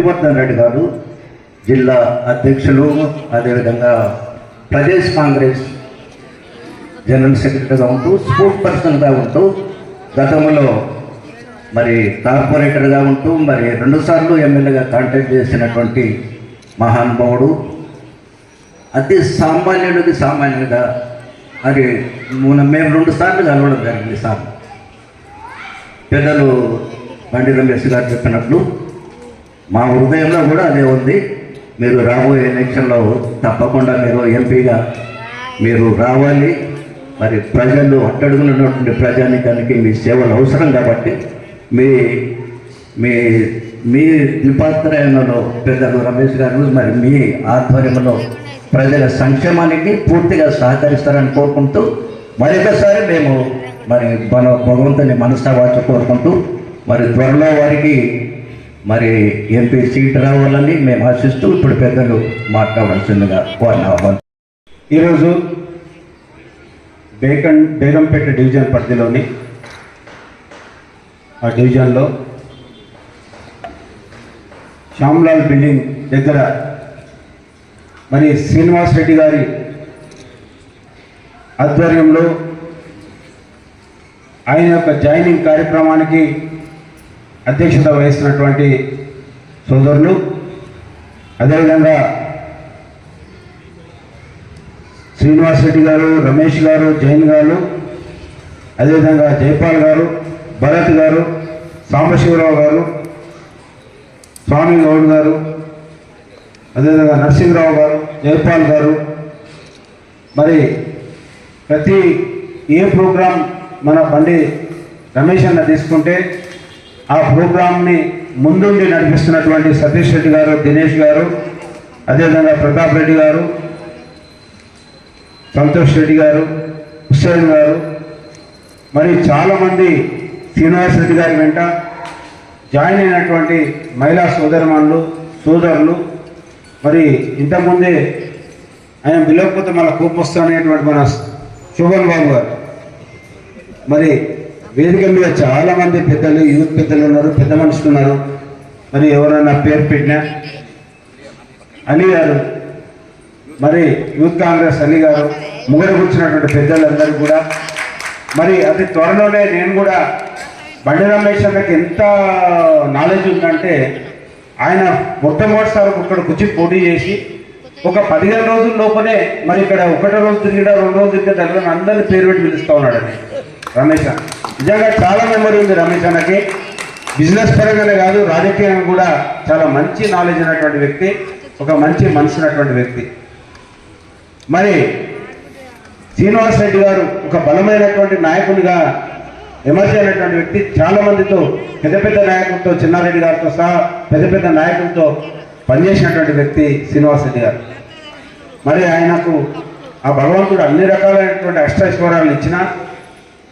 హరివర్ధన్ రెడ్డి గారు జిల్లా అధ్యక్షులు అదేవిధంగా ప్రదేశ్ కాంగ్రెస్ జనరల్ సెక్రటరీగా ఉంటూ స్పోర్ట్ పర్సన్గా ఉంటూ గతంలో మరి కార్పొరేటర్గా ఉంటూ మరి రెండుసార్లు ఎమ్మెల్యేగా కాంటాక్ట్ చేసినటువంటి మహానుభావుడు. అతి సామాన్యుడికి సామాన్యుడిగా మరి మన- మేము రెండు సార్లు కలవడం జరిగింది సార్. పెద్దలు బండి రమేష్ గారు చెప్పినట్లు. మా హృదయంలో కూడా అదే ఉంది. మీరు రాబోయే ఎలక్షన్లో తప్పకుండా మీరు ఎంపీగా మీరు రావాలి. మరి ప్రజలు అట్టడుగునటువంటి ప్రజానికానికి మీ సేవలు అవసరం కాబట్టి మీ మీ మీ ద్విపాత్రయంలో పెద్దలు రమేష్ గారు మరి మీ ఆధ్వర్యంలో ప్రజల సంక్షేమానికి పూర్తిగా సహకరిస్తారని కోరుకుంటూ మరొకసారి మేము మరి మన భగవంతుని మనసావాచ కోరుకుంటూ మరి త్వరలో వారికి మరి ఎంపీ సీట్ రావాలని మేము ఆశిస్తూ ఇప్పుడు పెద్దలు మాట్లాడాల్సిందిగా వారిని ఆహ్వానం. ఈరోజు బేగం బేగంపేట డివిజన్ పరిధిలోని ఆ డివిజన్లో శ్యామ్లాల్ బిల్డింగ్ దగ్గర మరి శ్రీనివాస్ రెడ్డి గారి ఆధ్వర్యంలో ఆయన యొక్క జాయినింగ్ కార్యక్రమానికి అధ్యక్షత వహిస్తున్నటువంటి సోదరులు. అదేవిధంగా శ్రీనివాస్ రెడ్డి గారు రమేష్ గారు జైన్ గారు అదేవిధంగా జైపాల్ గారు భరత్ గారు సాంబశివరావు గారు స్వామి గౌడ్ గారు అదేవిధంగా నరసింహరావు గారు జైపాల్ గారు. మరి ప్రతి ఏ ప్రోగ్రాం మన బండి రమేష్ అన్న తీసుకుంటే ఆ ప్రోగ్రాంని ముందుండి నడిపిస్తున్నటువంటి సతీష్ రెడ్డి గారు దినేష్ గారు అదేవిధంగా ప్రతాప్ రెడ్డి గారు సంతోష్ రెడ్డి గారు హుస్సేన్ గారు మరి చాలామంది శ్రీనివాస్ రెడ్డి గారి వెంట జాయిన్ అయినటువంటి మహిళా సోదరమణులు సోదరులు మరి ఇంతకుముందే ఆయన పిలవకపోతే మళ్ళీ కోపం వస్తానేటువంటి మన శోభన్ బాబు గారు. మరి వేదిక మీద చాలా మంది పెద్దలు యూత్ పెద్దలు ఉన్నారు పెద్ద మనుషులు ఉన్నారు. మరి ఎవరైనా పేరు పెట్టినా? అలీ గారు. మరి యూత్ కాంగ్రెస్ అలీ గారు ముగ్గురు కూర్చున్నటువంటి పెద్దలందరూ కూడా. మరి అతి త్వరలోనే నేను కూడా బండి రమేష్ అన్నకి ఎంత నాలెడ్జ్ ఉందంటే ఆయన మొట్టమొదటిసారి ఇక్కడ కూర్చి పోటీ చేసి ఒక పదిహేను రోజుల లోపలే మరి ఇక్కడ ఒకటో రోజు తిరిగిడా రెండు రోజులు తిరిగిన తర్వాత అందరినీ పేరు పెట్టి పిలుస్తూ ఉన్నాడు రమేష్ నిజంగా చాలా మెమరీ ఉంది రమేష్ అన్నకి. బిజినెస్ పరంగానే కాదు రాజకీయంగా కూడా చాలా మంచి నాలెడ్జ్ ఉన్నటువంటి వ్యక్తి ఒక మంచి మనసు ఉన్నటువంటి వ్యక్తి. మరి శ్రీనివాస్ రెడ్డి గారు ఒక బలమైనటువంటి నాయకునిగా ఎమర్జీ అయినటువంటి వ్యక్తి. చాలా మందితో పెద్ద పెద్ద నాయకులతో చిన్నారెడ్డి గారితో సహా పెద్ద పెద్ద నాయకులతో పనిచేసినటువంటి వ్యక్తి శ్రీనివాస్ రెడ్డి గారు. మరి ఆయనకు ఆ భగవంతుడు అన్ని రకాలైనటువంటి అష్టైశ్వర్యాలు ఇచ్చిన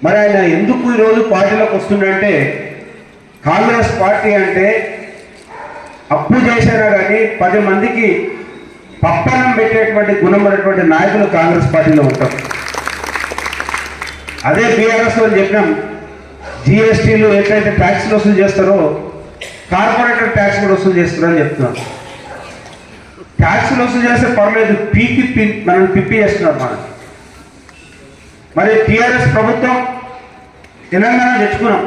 మరి ఆయన ఎందుకు ఈరోజు పార్టీలోకి వస్తుండంటే కాంగ్రెస్ పార్టీ అంటే అప్పు చేసినా కానీ పది మందికి పప్పనం పెట్టేటువంటి గుణం ఉన్నటువంటి నాయకులు కాంగ్రెస్ పార్టీలో ఉంటారు. అదే బీఆర్ఎస్ అని చెప్పినాం జిఎస్టీలు ఎట్లయితే ట్యాక్స్లు వసూలు చేస్తారో కార్పొరేటర్ ట్యాక్స్ కూడా వసూలు చేస్తారని చెప్తున్నాం ట్యాక్స్లు వసూలు చేస్తే పర్లేదు పీకి మనం పిప్పి చేస్తున్నారు మనం మరి టీఆర్ఎస్ ప్రభుత్వం తెలంగాణ తెచ్చుకున్నాం.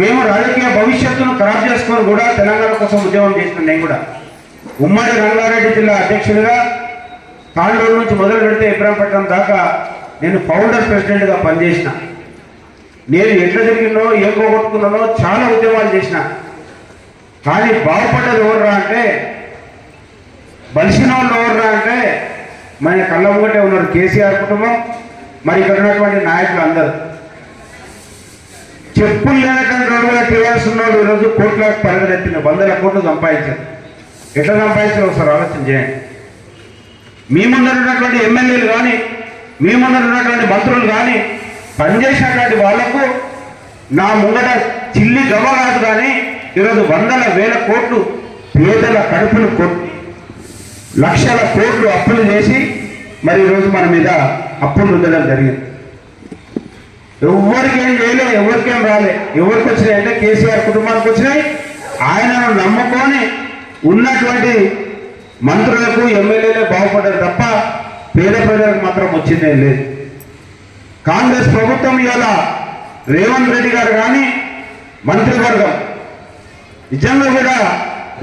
మేము రాజకీయ భవిష్యత్తును ఖరాబ్ చేసుకొని కూడా తెలంగాణ కోసం ఉద్యమం చేసిన నేను కూడా. ఉమ్మడి రంగారెడ్డి జిల్లా అధ్యక్షుడిగా తాండూరు నుంచి మొదలు పెడితే ఇబ్రాంపట్నం దాకా నేను ఫౌండర్ ప్రెసిడెంట్గా పనిచేసిన. నేను ఎట్లా జరిగినో ఏం పోగొట్టుకున్నానో చాలా ఉద్యమాలు చేసిన. కానీ బాగుపడ్డది ఎవర్రా అంటే బలిసిన వాళ్ళు ఎవర్రా అంటే మన కళ్ళ ఉన్నారు కేసీఆర్ కుటుంబం మరి ఇక్కడ ఉన్నటువంటి నాయకులు అందరూ. చెప్పులు లేనటువంటి రోడ్డు మీద వాళ్ళు ఉన్నాడు ఈరోజు కోట్లకు పరిగెత్తిన వందల కోట్లు సంపాదించారు ఎట్లా సంపాదించారు ఒకసారి ఆలోచన చేయండి. మీ ముందర ఉన్నటువంటి ఎమ్మెల్యేలు కానీ మీ ముందర ఉన్నటువంటి మంత్రులు కానీ పనిచేసినటువంటి వాళ్ళకు నా ముంగట చిల్లి గవ్వ కాదు కానీ ఈరోజు వందల వేల కోట్లు పేదల కడుపులు కొట్టి లక్షల కోట్లు అప్పులు చేసి మరి ఈరోజు మన మీద అప్పులు ఉండడం జరిగింది. ఎవరికేం ఏం చేయలే ఎవరికేం రాలే. ఎవరికి వచ్చినాయి అంటే కేసీఆర్ కుటుంబానికి వచ్చినాయి. ఆయనను నమ్ముకొని ఉన్నటువంటి మంత్రులకు ఎమ్మెల్యేలే బాగుపడ్డారు తప్ప పేద ప్రజలకు మాత్రం వచ్చిందే లేదు. కాంగ్రెస్ ప్రభుత్వం ఇవాళ రేవంత్ రెడ్డి గారు కానీ మంత్రివర్గం. నిజంగా కూడా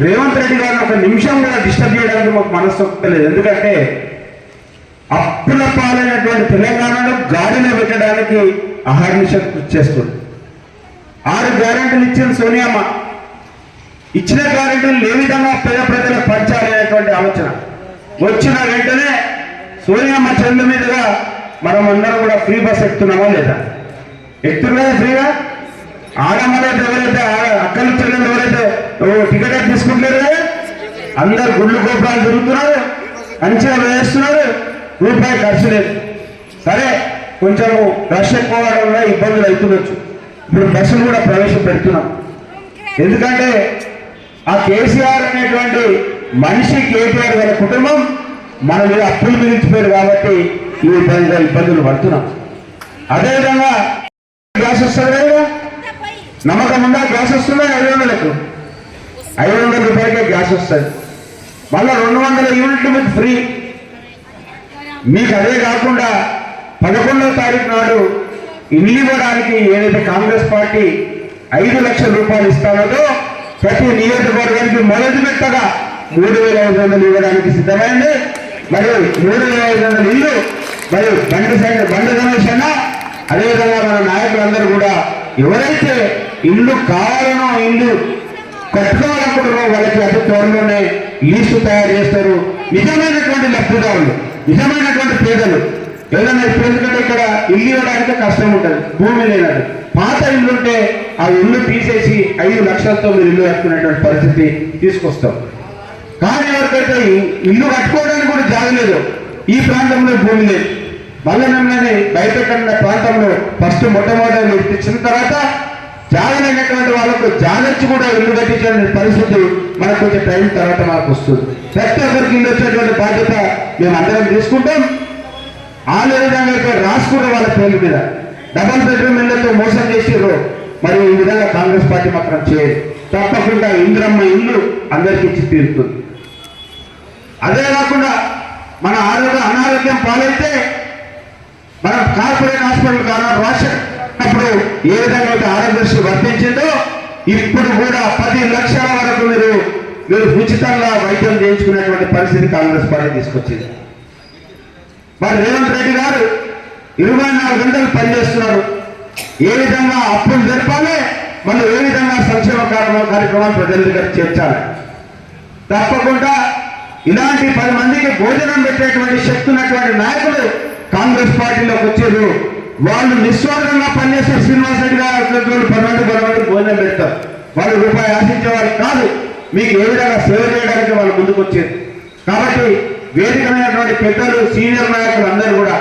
రేవంత్ రెడ్డి గారిని ఒక నిమిషం కూడా డిస్టర్బ్ చేయడానికి మాకు మనసు లేదు. ఎందుకంటే అప్పుల పాలైనటువంటి తెలంగాణను గాడిలో పెట్టడానికి అహర్నిశం కృషి చేస్తుంది ఆరు గ్యారెంటీలు ఇచ్చిన సోనియామ్మ. ఇచ్చిన గ్యారెంటీలు ఏ విధంగా పేద ప్రజలకు పంచాలి అనేటువంటి ఆలోచన. వచ్చిన వెంటనే సోనియామ్మ చెందు మీదుగా మనం అందరం కూడా ఫ్రీ బస్ ఎక్కుతున్నామా లేదా? ఎక్కుతున్నా ఫ్రీగా? ఆడమ్మలైతే ఎవరైతే అక్కలు చెల్లెలు ఎవరైతే టికెట్ తీసుకుంటారు కదా అందరు గుళ్ళు గోపురాలు తిరుగుతున్నారు మంచిగా వేస్తున్నారు. రూపాయి ఖర్చు లేదు. సరే కొంచెం రష్ ఎక్కువ వల్ల ఇబ్బందులు అవుతుండొచ్చు. ఇప్పుడు బస్సులు కూడా ప్రవేశపెడుతున్నాం. ఎందుకంటే ఆ కేసీఆర్ అనేటువంటి మనిషి కేటీఆర్ గారి కుటుంబం మన మీద అప్పులు మిగిలిచిపోయారు కాబట్టి ఈ విధంగా ఇబ్బందులు పడుతున్నాం. అదేవిధంగా గ్యాస్ వస్తుంది కదా నమ్మకం ఉందా? గ్యాస్ వస్తుందా? ఐదు వందలకు ఐదు వందల రూపాయలకే గ్యాస్ వస్తుంది. మళ్ళీ రెండు వందల యూనిట్లు మీకు ఫ్రీ. మీకు అదే కాకుండా పదకొండవ తారీఖు నాడు ఇల్లు ఇవ్వడానికి ఏదైతే కాంగ్రెస్ పార్టీ ఐదు లక్షల రూపాయలు ఇస్తానో ప్రతి నియోజకవర్గానికి మొదటి పెట్టగా మూడు వేల ఐదు వందలు ఇవ్వడానికి సిద్ధమైంది. మరియు మూడు వేల ఐదు వందల ఇల్లు మరియు బండి సైన్ బండి గణేష్ అన్న అదేవిధంగా మన నాయకులందరూ కూడా ఎవరైతే ఇల్లు కావాలనో ఇల్లు కట్టుకోవాలనుకుంటున్నారో వాళ్ళకి అతి త్వరలోనే లీస్టు తయారు చేస్తారు. నిజమైనటువంటి లబ్ధిదారులు నిజమైన పేదలు. ఏదైనా ఇప్పుడు ఎందుకంటే ఇక్కడ ఇల్లు ఇవ్వడానికి కష్టం ఉంటుంది భూమి లేనట్టు. పాత ఇల్లు ఉంటే ఆ ఇల్లు తీసేసి ఐదు లక్షలతో మీరు ఇల్లు కట్టుకునేటువంటి పరిస్థితి తీసుకొస్తాం. కానీ ఎవరికైతే ఈ- ఇల్లు కట్టుకోవడానికి కూడా జాగలేదు ఈ ప్రాంతంలో భూమి లేదు. మల్లనమ్మని బయటకన్న ప్రాంతంలో ఫస్ట్ మొట్టమొదటి నిర్మించిన తర్వాత జాగలేనటువంటి వాళ్ళకు జాగచ్చి కూడా ఇల్లు కట్టించే పరిస్థితి మనకు కొంచెం టైం తర్వాత మనకు వస్తుంది. ప్రతి ఒక్కరికి ఇల్లు వచ్చేటువంటి బాధ్యత మేము అందరం తీసుకుంటాం. వాళ్ళు ఏ విధంగా వాళ్ళ పేర్ల మీద డబల్ బెడ్రూమ్ ఇళ్ళతో మోసం చేసారు మరి ఈ విధంగా కాంగ్రెస్ పార్టీ మాత్రం చేయదు. తప్పకుండా ఇంద్రమ్మ ఇల్లు అందరికీ ఇచ్చి తీరుతుంది. అదే కాకుండా మన ఆరోగ్య అనారోగ్యం పాలైతే మనం కార్పొరేట్ హాస్పిటల్ కారణం రాసినప్పుడు ఏ విధంగా అయితే ఆరోగ్యశ్రీ వర్తించిందో ఇప్పుడు కూడా పది లక్షల వరకు మీరు మీరు ఉచితంగా వైద్యం చేయించుకునేటువంటి పరిస్థితి కాంగ్రెస్ పార్టీ తీసుకొచ్చింది. మరి రేవంత్ రెడ్డి గారు ఇరవై నాలుగు గంటలు పనిచేస్తున్నారు. ఏ విధంగా అప్పులు జరపాలి? మళ్ళీ ఏ విధంగా సంక్షేమ కార్యక్రమాలు ప్రజల దగ్గర చేర్చాలి? తప్పకుండా ఇలాంటి పది మందికి భోజనం పెట్టేటువంటి శక్తి ఉన్నటువంటి నాయకులు కాంగ్రెస్ పార్టీలోకి వచ్చారు. వాళ్ళు నిస్వార్థంగా పనిచేసే శ్రీనివాస్ రెడ్డి గారు పది మంది పది మంది భోజనం పెడతారు వాళ్ళు రూపాయి ఆశించేవారు కాదు. మీకు ఏ విధంగా సేవ చేయడానికి వాళ్ళు ముందుకు వచ్చారు కాబట్టి వేదికమైనటువంటి పెద్దలు సీనియర్ నాయకులు అందరూ కూడా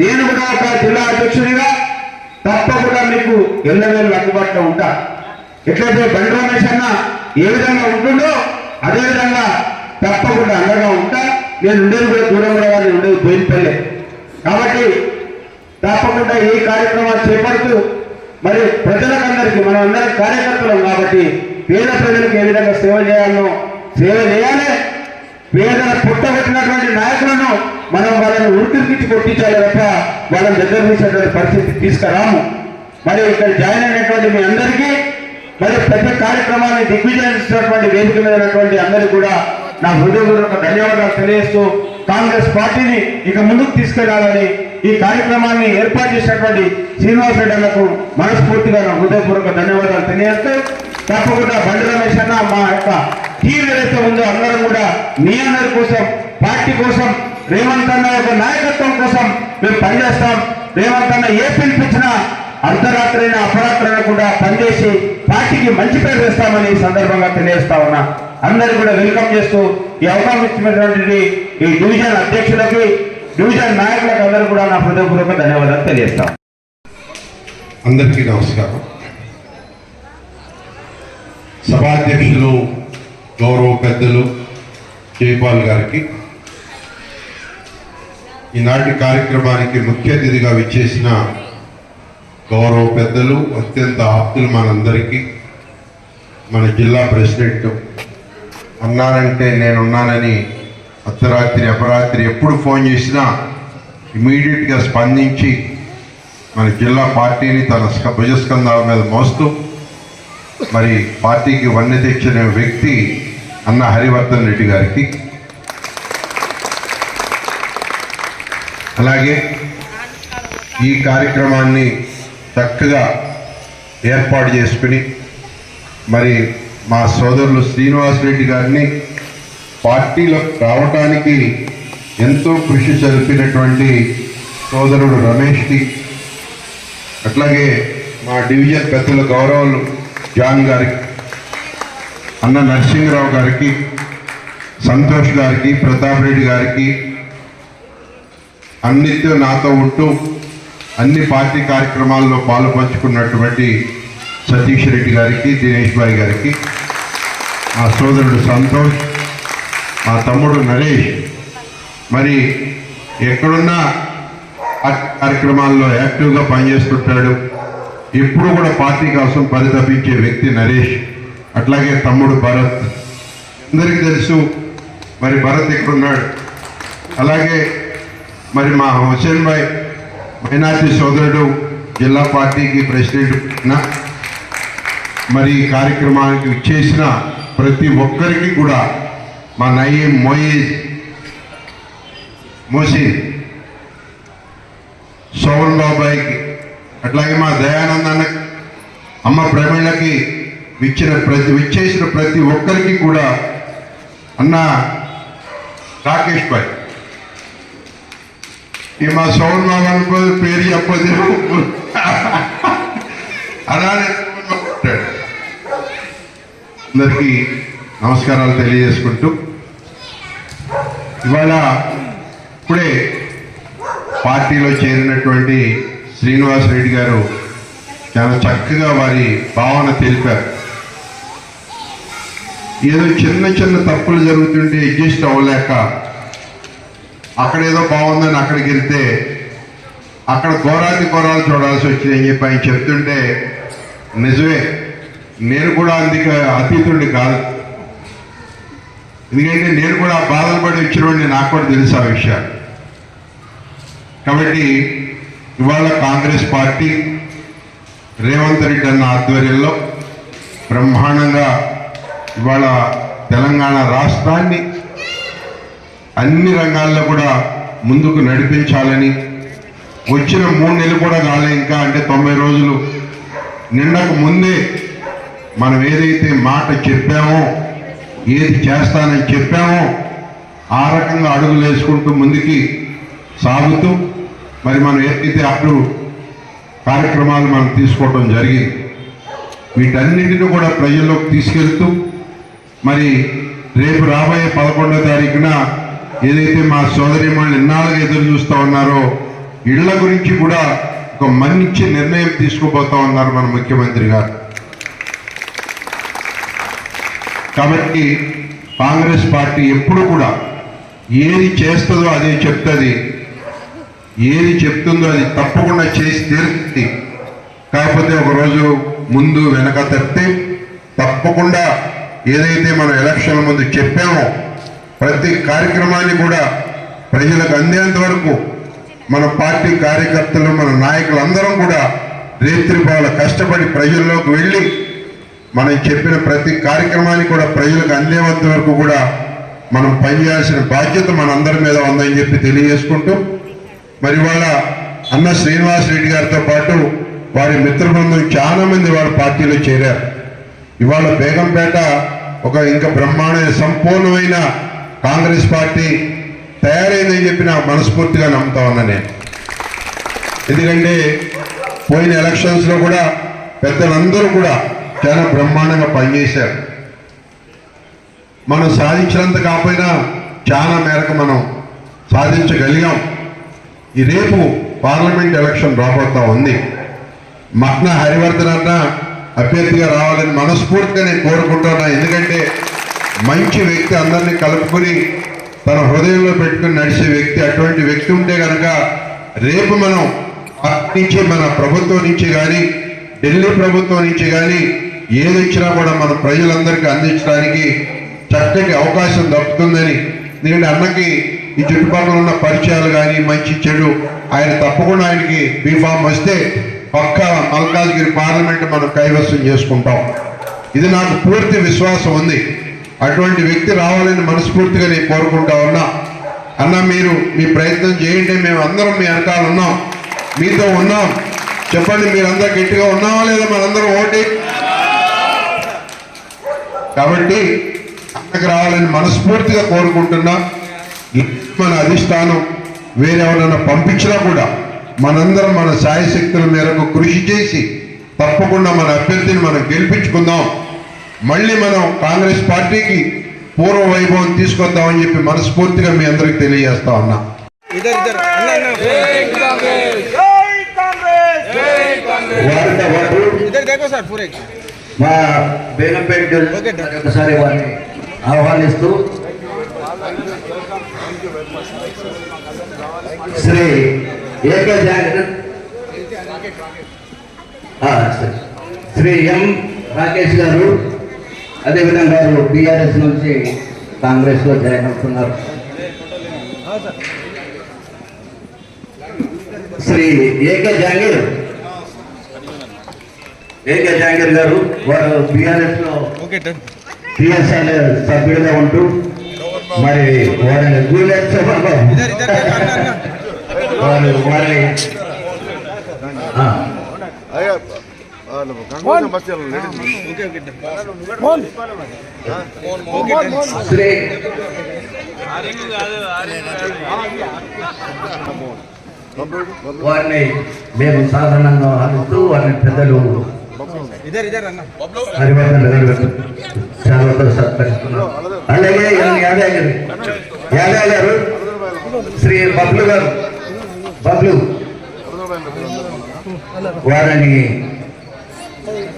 నేను కూడా ఒక జిల్లా అధ్యక్షుడిగా తప్పకుండా మీకు ఎల్లవేళ్ళు అందుబాటులో ఉంటా. ఎట్లయితే బండి రమేష్ అన్న ఏ విధంగా ఉంటుందో అదే విధంగా తప్పకుండా అండగా ఉంటా. నేను ఉండేది కూడా దూరం కూడా నేను ఉండేది బోయినపల్లె. కాబట్టి తప్పకుండా ఈ కార్యక్రమాలు చేపడుతూ మరి ప్రజలకందరికీ మనం అందరం కార్యకర్తలం కాబట్టి పేద ప్రజలకు ఏ విధంగా సేవ చేయాలనో సేవ చేయాలి వేదన పుట్టగొట్టినటువంటి నాయకులను మనం వాళ్ళని ఉరికిరికించి కొట్టించాలి తప్ప వాళ్ళని దగ్గర తీసేటువంటి పరిస్థితి తీసుకురాము. మరి ఇక్కడ జాయిన్ అయినటువంటి మీ అందరికీ మరి ప్రతి కార్యక్రమాన్ని దిగ్విజయించినటువంటి వేదిక మీద ఉన్నటువంటి అందరికీ కూడా నా హృదయపూర్వక ధన్యవాదాలు తెలియజేస్తూ కాంగ్రెస్ పార్టీని ఇక ముందుకు తీసుకెళ్ళాలని ఈ కార్యక్రమాన్ని ఏర్పాటు చేసినటువంటి శ్రీనివాస్ రెడ్డి మనస్ఫూర్తిగా నా హృదయపూర్వక ధన్యవాదాలు తెలియజేస్తూ తప్పకుండా బండి రమేష్ అన్న మా యొక్క టీం ఏదైతే ఉందో అందరం కూడా మీ అందరి కోసం పార్టీ కోసం రేవంత్ అన్న యొక్క నాయకత్వం కోసం మేము పనిచేస్తాం. రేవంత్ అన్న ఏ పిలిపించినా అర్ధరాత్రి అయినా అపరాత్రి కూడా పనిచేసి పార్టీకి మంచి పేరు తెస్తామని ఈ సందర్భంగా తెలియజేస్తా ఉన్నా. అందరు కూడా వెల్కమ్ చేస్తూ ఈ అవకాశం ఇచ్చినటువంటి ఈ డివిజన్ అధ్యక్షులకి డివిజన్ నాయకులకు అందరూ కూడా నా హృదయపూర్వక ధన్యవాదాలు తెలియజేస్తాం అందరికీ నమస్కారం. సభాధ్యక్షులు గౌరవ పెద్దలు జైపాల్ గారికి ఈనాటి కార్యక్రమానికి ముఖ్య అతిథిగా విచ్చేసిన గౌరవ పెద్దలు అత్యంత ఆప్తులు మనందరికీ మన జిల్లా ప్రెసిడెంట్ అన్నారంటే నేనున్నానని అర్ధరాత్రి అపరాత్రి ఎప్పుడు ఫోన్ చేసినా ఇమీడియట్గా స్పందించి మన జిల్లా పార్టీని తన స్క- భుజస్కంధాల మీద మోస్తూ మరి పార్టీకి వన్నె తెచ్చిన వ్యక్తి అన్న హరివర్ధన్ రెడ్డి గారికి. అలాగే ఈ కార్యక్రమాన్ని చక్కగా ఏర్పాటు చేసుకుని మరి మా సోదరులు శ్రీనివాస్ రెడ్డి గారిని పార్టీలో రావటానికి ఎంతో కృషి జరిపినటువంటి సోదరుడు రమేష్కి అట్లాగే మా డివిజన్ పెద్దల గౌరవాలు జాన్ గారికి. అన్న నరసింహరావు గారికి సంతోష్ గారికి ప్రతాప్ రెడ్డి గారికి అన్నితో నాతో ఉంటూ అన్ని పార్టీ కార్యక్రమాల్లో పాలు పంచుకున్నటువంటి సతీష్ రెడ్డి గారికి దినేష్ భాయ్ గారికి మా సోదరుడు సంతోష్ మా తమ్ముడు నరేష్ మరి ఎక్కడున్నా కార్యక్రమాల్లో యాక్టివ్గా పనిచేస్తుంటాడు. ఎప్పుడు కూడా పార్టీ కోసం పరితపించే వ్యక్తి నరేష్. అట్లాగే తమ్ముడు భరత్. అందరికీ తెలుసు మరి భరత్ ఇక్కడున్నాడు అలాగే మరి మా హుసేన్ భాయ్ మైనార్టీ సోదరుడు జిల్లా పార్టీకి ప్రెసిడెంట్ మరి ఈ కార్యక్రమానికి ఇచ్చేసిన ప్రతి ఒక్కరికి కూడా మా నయీం మొయీజ్ మోసిన్ సోమన్ బాబాయ్కి అట్లాగే మా దయానంద్ అమ్మ ప్రమీళకి విచ్చిన ప్రతి విచ్చేసిన ప్రతి ఒక్కరికి కూడా అన్న రాకేష్ భాయ్. ఈ మా సౌన్ బాబు అనుకో పేరు చెప్పదు అలానే అందరికీ నమస్కారాలు తెలియజేసుకుంటూ ఇవాళ ఇప్పుడే పార్టీలో చేరినటువంటి శ్రీనివాస్ రెడ్డి గారు చాలా చక్కగా వారి భావన తెలిపారు. ఏదో చిన్న చిన్న తప్పులు జరుగుతుంటే అడ్జస్ట్ అవ్వలేక అక్కడ ఏదో బాగుందని అక్కడికి వెళ్తే అక్కడ ఘోరాతి ఘోరాలు చూడాల్సి వచ్చిందని చెప్పి ఆయన చెప్తుంటే నిజమే నేను కూడా అందుకే అతీతుడిని కాదు. ఎందుకంటే నేను కూడా బాధలు పడి వచ్చినవాడిని నాకు కూడా తెలుసు ఆ విషయాలు. కాబట్టి ఇవాళ కాంగ్రెస్ పార్టీ రేవంత్ రెడ్డి అన్న ఆధ్వర్యంలో బ్రహ్మాండంగా ఇవాళ తెలంగాణ రాష్ట్రాన్ని అన్ని రంగాల్లో కూడా ముందుకు నడిపించాలని వచ్చిన మూడు నెలలు కూడా కాలే. ఇంకా అంటే తొంభై రోజులు. నిండక ముందే మనం ఏదైతే మాట చెప్పామో ఏది చేస్తానని చెప్పామో ఆ రకంగా అడుగులు వేసుకుంటూ ముందుకి సాగుతూ మరి మనం ఏదైతే అప్పుడు కార్యక్రమాలు మనం తీసుకోవడం జరిగింది వీటన్నిటిని కూడా ప్రజల్లోకి తీసుకెళ్తూ మరి రేపు రాబోయే పదకొండో తారీఖున ఏదైతే మా సోదరి వాళ్ళు ఇన్నాళ్ళుగా ఎదురు చూస్తూ ఉన్నారో ఇళ్ళ గురించి కూడా ఒక మంచి నిర్ణయం తీసుకుపోతా ఉన్నారు మన ముఖ్యమంత్రి గారు. కాబట్టి కాంగ్రెస్ పార్టీ ఎప్పుడు కూడా ఏది చేస్తుందో అదే చెప్తుంది. ఏది చెప్తుందో అది తప్పకుండా చేసి తీరుతుంది. కాకపోతే ఒకరోజు ముందు వెనక తప్పితే తప్పకుండా ఏదైతే మనం ఎలక్షన్ల ముందు చెప్పామో ప్రతి కార్యక్రమాన్ని కూడా ప్రజలకు అందేంత వరకు మన పార్టీ కార్యకర్తలు మన నాయకులు అందరం కూడా రేత్రిపాల కష్టపడి ప్రజల్లోకి వెళ్ళి మనం చెప్పిన ప్రతి కార్యక్రమాన్ని కూడా ప్రజలకు అందేంత వరకు కూడా మనం పనిచేయాల్సిన బాధ్యత మనందరి మీద ఉందని చెప్పి తెలియజేసుకుంటూ మరి వాళ్ళ అన్న శ్రీనివాస్ రెడ్డి గారితో పాటు వారి మిత్ర బృందం చాలా మంది వాళ్ళ పార్టీలో చేరారు. ఇవాళ బేగంపేట ఒక ఇంకా బ్రహ్మాండమైన సంపూర్ణమైన కాంగ్రెస్ పార్టీ తయారైందని చెప్పి నాకు మనస్ఫూర్తిగా నమ్ముతా ఉన్నా నేను. ఎందుకంటే పోయిన ఎలక్షన్స్లో కూడా పెద్దలందరూ కూడా చాలా బ్రహ్మాండంగా పనిచేశారు. మనం సాధించినంత కాకపోయినా చాలా మేరకు మనం సాధించగలిగాం. ఈ రేపు పార్లమెంట్ ఎలక్షన్ రాబోతా ఉంది. మక్న హరివర్ధన్ అన్న అభ్యర్థిగా రావాలని మనస్ఫూర్తిగా నేను కోరుకుంటున్నా. ఎందుకంటే మంచి వ్యక్తి అందరినీ కలుపుకొని తన హృదయంలో పెట్టుకుని నడిచే వ్యక్తి అటువంటి వ్యక్తి ఉంటే కనుక రేపు మనం పార్టీ నుంచి మన ప్రభుత్వం నుంచి కానీ ఢిల్లీ ప్రభుత్వం నుంచి కానీ ఏది ఇచ్చినా కూడా మన ప్రజలందరికీ అందించడానికి చక్కటి అవకాశం దక్కుతుందని ఎందుకంటే అన్నకి ఈ చుట్టుపక్కల ఉన్న పరిచయాలు కానీ మంచి చెడు ఆయన తప్పకుండా ఆయనకి బీఫామ్ వస్తే పక్క మల్కాజ్గిరి పార్లమెంట్ మనం కైవసం చేసుకుంటాం. ఇది నాకు పూర్తి విశ్వాసం ఉంది. అటువంటి వ్యక్తి రావాలని మనస్ఫూర్తిగా నేను కోరుకుంటా ఉన్నా. అన్న మీరు మీ ప్రయత్నం చేయండి. మేము అందరం మీ వెనకాల ఉన్నాం. మీతో ఉన్నాం. చెప్పండి మీరందరూ గట్టిగా ఉన్నామా లేదా మనందరం ఓటి? కాబట్టి అక్కడికి రావాలని మనస్ఫూర్తిగా కోరుకుంటున్నా. మన అధిష్టానం వేరెవరైనా పంపించినా కూడా మనందరం మన సాయశక్తుల మేరకు కృషి చేసి తప్పకుండా మన అభ్యర్థిని మనం గెలిపించుకుందాం. మళ్ళీ మనం కాంగ్రెస్ పార్టీకి పూర్వ వైభవం తీసుకొద్దామని చెప్పి మనస్ఫూర్తిగా మీ అందరికి తెలియజేస్తా ఉన్నా. ఆహ్వానిస్తూ శ్రీ ఏకే శ్రీ ఎం రాకేష్ గారు అదేవిధంగా బీఆర్ఎస్ నుంచి కాంగ్రెస్లో జాయిన్ అవుతున్నారు. శ్రీ ఏకే జాంగీర్ ఏకే జాంగీర్ గారు వారు బీఆర్ఎస్లో పిఎస్ఎల్ సభ్యుడిగా ఉంటూ మరి వారిని గురి వారిని మేము సాధారణంగా ఆడుతూ వారిని పెద్దలు. అలాగే యాదవ్ గారు శ్రీ బబ్లు గారు. బబ్లు. వారిని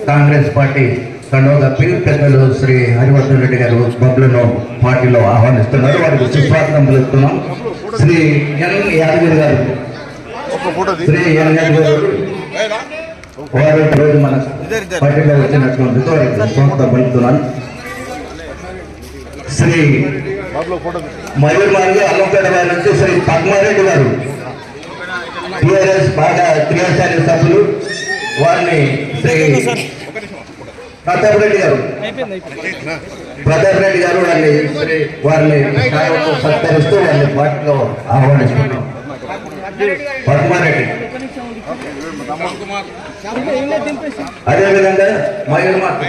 కాంగ్రెస్ పార్టీ కండవ కప్పి పెద్దలు శ్రీ హరివర్ధన్ రెడ్డి గారు బబ్లును పార్టీలో ఆహ్వానిస్తున్నారు. వారికి సుస్వాగతం పలుకుతున్నాం శ్రీ ఎన్ యాదగిరి గారు. శ్రీ ఎన్ యాదగిరి గారు. వారు రోజు మన పార్టీలో వచ్చినటువంటి వారికి స్వాగతం పలుకుతున్నాను శ్రీ మయూర్ మార్గ అల్లంపేట వారి నుంచి శ్రీ పద్మారెడ్డి గారు. టిఆర్ఎస్ బాగా క్రియాశాలి సభ్యులు వారిని శ్రీ ప్రతాప్ రెడ్డి గారు. ప్రతాప్ రెడ్డి గారు వారిని శ్రీ వారిని సత్కరిస్తూ వారిని పార్టీలో ఆహ్వానిస్తున్నాం. పద్మారెడ్డి అదేవిధంగా మయూర్ మార్గ